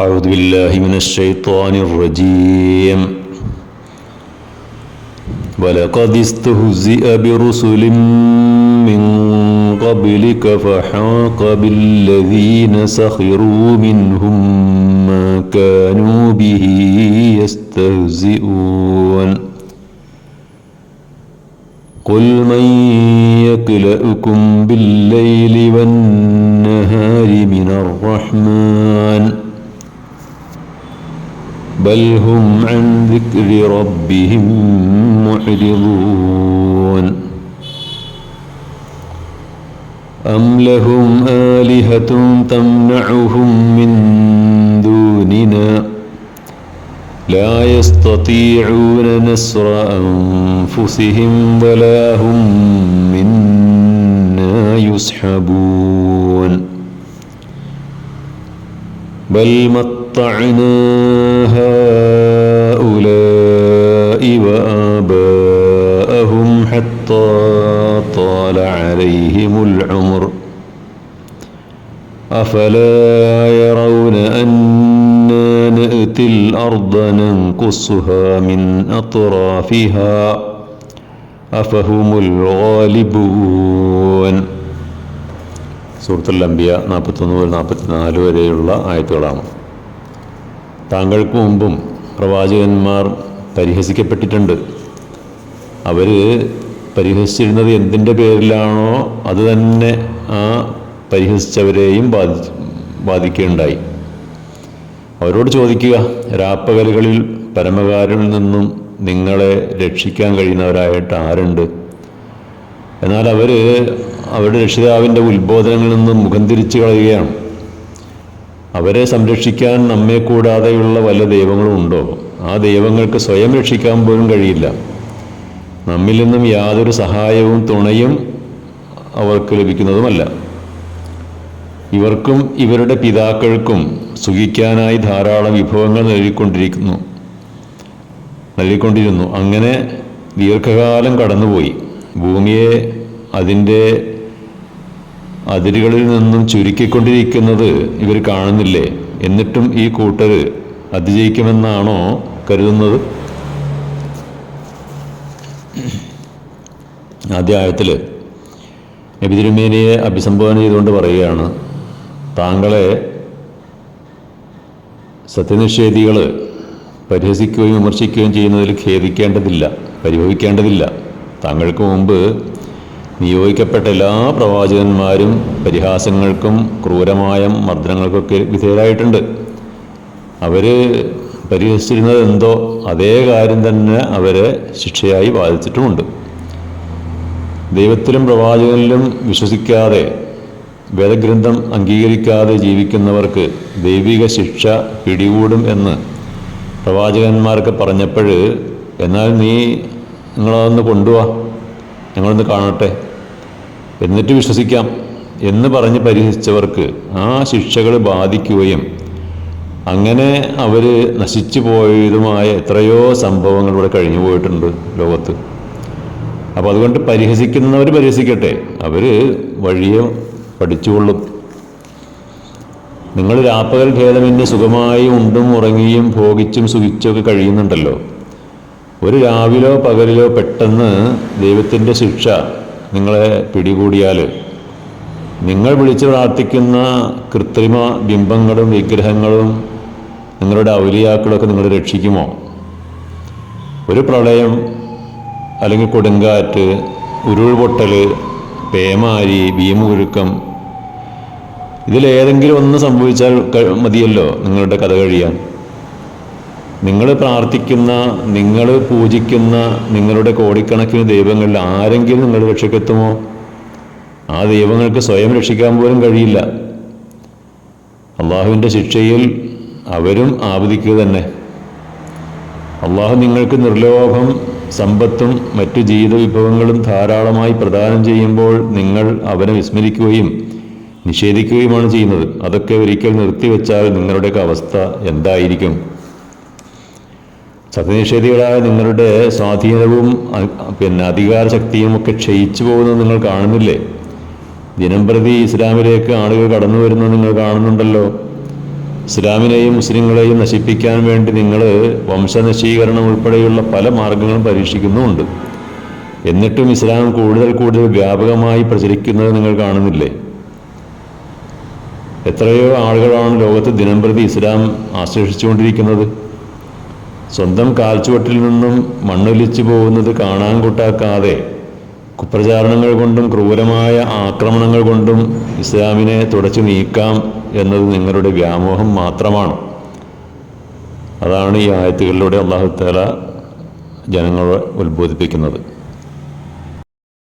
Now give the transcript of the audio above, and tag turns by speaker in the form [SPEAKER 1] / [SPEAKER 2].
[SPEAKER 1] أعوذ بالله من الشيطان الرجيم. ولقد استهزئ برسل من قبلك فحاق بالذين سخروا منهم ما كانوا به يستهزئون. قل من يكلأكم بالليل والنهار من الرحمن بل هم عن ذكر ربهم معرضون. أم لهم آلهة تمنعهم من دوننا؟ لا يستطيعون نصر أنفسهم ولا هم منا يسحبون. بل متعنا هؤلاء وآباءهم حتى طال عليهم العمر أفلا يرون أنا نأتي الأرض ننقصها من أطرافها أفهم الغالبون സൂറത്തുൽ അംബിയ നാൽപ്പത്തൊന്ന് മുതൽ നാൽപ്പത്തിനാല് വരെയുള്ള ആയത്തുകളാണ് താങ്കൾക്ക് മുമ്പും പ്രവാചകന്മാർ പരിഹസിക്കപ്പെട്ടിട്ടുണ്ട്. അവർ പരിഹസിച്ചിരുന്നത് എന്തിന്റെ പേരിലാണോ അത് തന്നെ ആ പരിഹസിച്ചവരെയും ബാധി ബാധിക്കുകയുണ്ടായി. അവരോട് ചോദിക്കുക രാപ്പകലുകളിൽ പരമകാരിൽ നിന്നും നിങ്ങളെ രക്ഷിക്കാൻ കഴിയുന്നവരായിട്ട് ആരുണ്ട്? എന്നാൽ അവർ അവരുടെ രക്ഷിതാവിന്റെ ഉത്ബോധനങ്ങളിൽ നിന്നും മുഖം തിരിച്ചു കളയുകയാണ് അവരെ സംരക്ഷിക്കാൻ നമ്മെ കൂടാതെയുള്ള വല്ല ദൈവങ്ങളും ഉണ്ടോ? ആ ദൈവങ്ങൾക്ക് സ്വയം രക്ഷിക്കാൻ പോലും കഴിയില്ല. നമ്മിൽ നിന്നും യാതൊരു സഹായവും തുണയും അവർക്ക് ലഭിക്കുന്നതുമല്ല. ഇവർക്കും ഇവരുടെ പിതാക്കൾക്കും സുഖിക്കാനായി ധാരാളം വിഭവങ്ങൾ നൽകിക്കൊണ്ടിരിക്കുന്നു. നൽകിക്കൊണ്ടിരുന്നു. അങ്ങനെ ദീർഘകാലം കടന്നുപോയി. ഭൂമിയെ അതിന്റെ അതിരുകളിൽ നിന്നും ചുരുക്കിക്കൊണ്ടിരിക്കുന്നത് ഇവർ കാണുന്നില്ലേ? എന്നിട്ടും ഈ കൂട്ടർ അതിജയിക്കുമെന്നാണോ കരുതുന്നത്? ആദ്യ ആയത്തിൽ നബി അഭിസംബോധന ചെയ്തുകൊണ്ട് പറയുകയാണ് താങ്കളെ സത്യനിഷേധികൾ പരിഹസിക്കുകയും വിമർശിക്കുകയും ചെയ്യുന്നതിൽ ഖേദിക്കേണ്ടതില്ല പരിഭവിക്കേണ്ടതില്ല. താങ്കൾക്ക് മുമ്പ് നിയോഗിക്കപ്പെട്ട എല്ലാ പ്രവാചകന്മാരും പരിഹാസങ്ങൾക്കും ക്രൂരമായ മർദ്ദനങ്ങൾക്കൊക്കെ വിധേയരായിട്ടുണ്ട്. അവർ പരിഹസിച്ചിരുന്നത് എന്തോ അതേ കാര്യം തന്നെ അവരെ ശിക്ഷയായി ബാധിച്ചിട്ടുമുണ്ട് ദൈവത്തിലും പ്രവാചകനിലും വിശ്വസിക്കാതെ വേദഗ്രന്ഥം അംഗീകരിക്കാതെ ജീവിക്കുന്നവർക്ക് ദൈവിക ശിക്ഷ പിടികൂടും എന്ന് പ്രവാചകന്മാർക്ക് പറഞ്ഞപ്പോൾ എന്നാൽ നീ നിങ്ങളതൊന്ന് കൊണ്ടുപോവാ ഞങ്ങളൊന്ന് കാണട്ടെ. എന്നിട്ട് വിശ്വസിക്കാം എന്ന് പറഞ്ഞ് പരിഹസിച്ചവർക്ക് ആ ശിക്ഷകൾ ബാധിക്കുകയും അങ്ങനെ അവർ നശിച്ചു പോയതുമായ എത്രയോ സംഭവങ്ങൾ ഇവിടെ കഴിഞ്ഞു പോയിട്ടുണ്ട് ലോകത്ത്. അപ്പോൾ അതുകൊണ്ട് പരിഹസിക്കുന്നവർ പരിഹസിക്കട്ടെ. അവർ വഴിയെ പഠിച്ചുകൊള്ളും. നിങ്ങൾ രാപ്പകൽ ഭേദമെന്ന് സുഖമായി ഉണ്ടും ഉറങ്ങിയും ഭോഗിച്ചും സുഖിച്ചും സുഖിച്ചൊക്കെ കഴിയുന്നുണ്ടല്ലോ. ഒരു രാവിലോ പകലിലോ പെട്ടെന്ന് ദൈവത്തിന്റെ ശിക്ഷ നിങ്ങളെ പിടികൂടിയാൽ നിങ്ങൾ വിളിച്ച് പ്രാർത്ഥിക്കുന്ന കൃത്രിമ ബിംബങ്ങളും വിഗ്രഹങ്ങളും നിങ്ങളുടെ ഔലിയാക്കളൊക്കെ നിങ്ങളെ രക്ഷിക്കുമോ? ഒരു പ്രളയം അല്ലെങ്കിൽ കൊടുങ്കാറ്റ് ഉരുൾപൊട്ടൽ പേമാരി ഭീമുരുക്കം ഇതിലേതെങ്കിലും ഒന്ന് സംഭവിച്ചാൽ മതിയല്ലോ നിങ്ങളുടെ കഥ കഴിയാൻ. നിങ്ങൾ പ്രാർത്ഥിക്കുന്ന നിങ്ങൾ പൂജിക്കുന്ന നിങ്ങളുടെ കോടിക്കണക്കിന് ദൈവങ്ങളിൽ ആരെങ്കിലും നിങ്ങൾ രക്ഷയ്ക്കെത്തുമോ? ആ ദൈവങ്ങൾക്ക് സ്വയം രക്ഷിക്കാൻ പോലും കഴിയില്ല. അള്ളാഹുവിന്റെ ശിക്ഷയിൽ അവരും ആവധിക്കുക തന്നെ. അള്ളാഹു നിങ്ങൾക്ക് നിർലോഭം സമ്പത്തും മറ്റു ജീവിത വിഭവങ്ങളും ധാരാളമായി പ്രദാനം ചെയ്യുമ്പോൾ നിങ്ങൾ അവനെ വിസ്മരിക്കുകയും നിഷേധിക്കുകയുമാണ് ചെയ്യുന്നത്. അതൊക്കെ ഒരിക്കൽ നിർത്തിവെച്ചാൽ നിങ്ങളുടെയൊക്കെ അവസ്ഥ എന്തായിരിക്കും? സത്യനിഷേധികളായ നിങ്ങളുടെ സ്വാധീനവും പിന്നെ അധികാര ശക്തിയും ഒക്കെ ക്ഷയിച്ചു പോകുന്നത് നിങ്ങൾ കാണുന്നില്ലേ? ദിനംപ്രതി ഇസ്ലാമിലേക്ക് ആളുകൾ കടന്നു വരുന്നത് നിങ്ങൾ കാണുന്നുണ്ടല്ലോ. ഇസ്ലാമിനെയും മുസ്ലിങ്ങളെയും നശിപ്പിക്കാൻ വേണ്ടി നിങ്ങൾ വംശനശീകരണം ഉൾപ്പെടെയുള്ള പല മാർഗങ്ങളും പരീക്ഷിക്കുന്നുമുണ്ട്. എന്നിട്ടും ഇസ്ലാം കൂടുതൽ കൂടുതൽ വ്യാപകമായി പ്രചരിക്കുന്നത് നിങ്ങൾ കാണുന്നില്ലേ? എത്രയോ ആളുകളാണ് ലോകത്ത് ദിനംപ്രതി ഇസ്ലാം ആശ്ലേഷിച്ചുകൊണ്ടിരിക്കുന്നത്. സ്വന്തം കാൽച്ചുവട്ടിൽ നിന്നും മണ്ണൊലിച്ചു പോകുന്നത് കാണാൻ കൂട്ടാക്കാതെ കുപ്രചാരണങ്ങൾ കൊണ്ടും ക്രൂരമായ ആക്രമണങ്ങൾ കൊണ്ടും ഇസ്ലാമിനെ തുടച്ചു നീക്കാം എന്നത് നിങ്ങളുടെ വ്യാമോഹം മാത്രമാണ്. അതാണ് ഈ ആയത്തുകളിലൂടെ അള്ളാഹു താല ജനങ്ങളെ ഉത്ബോധിപ്പിക്കുന്നത്.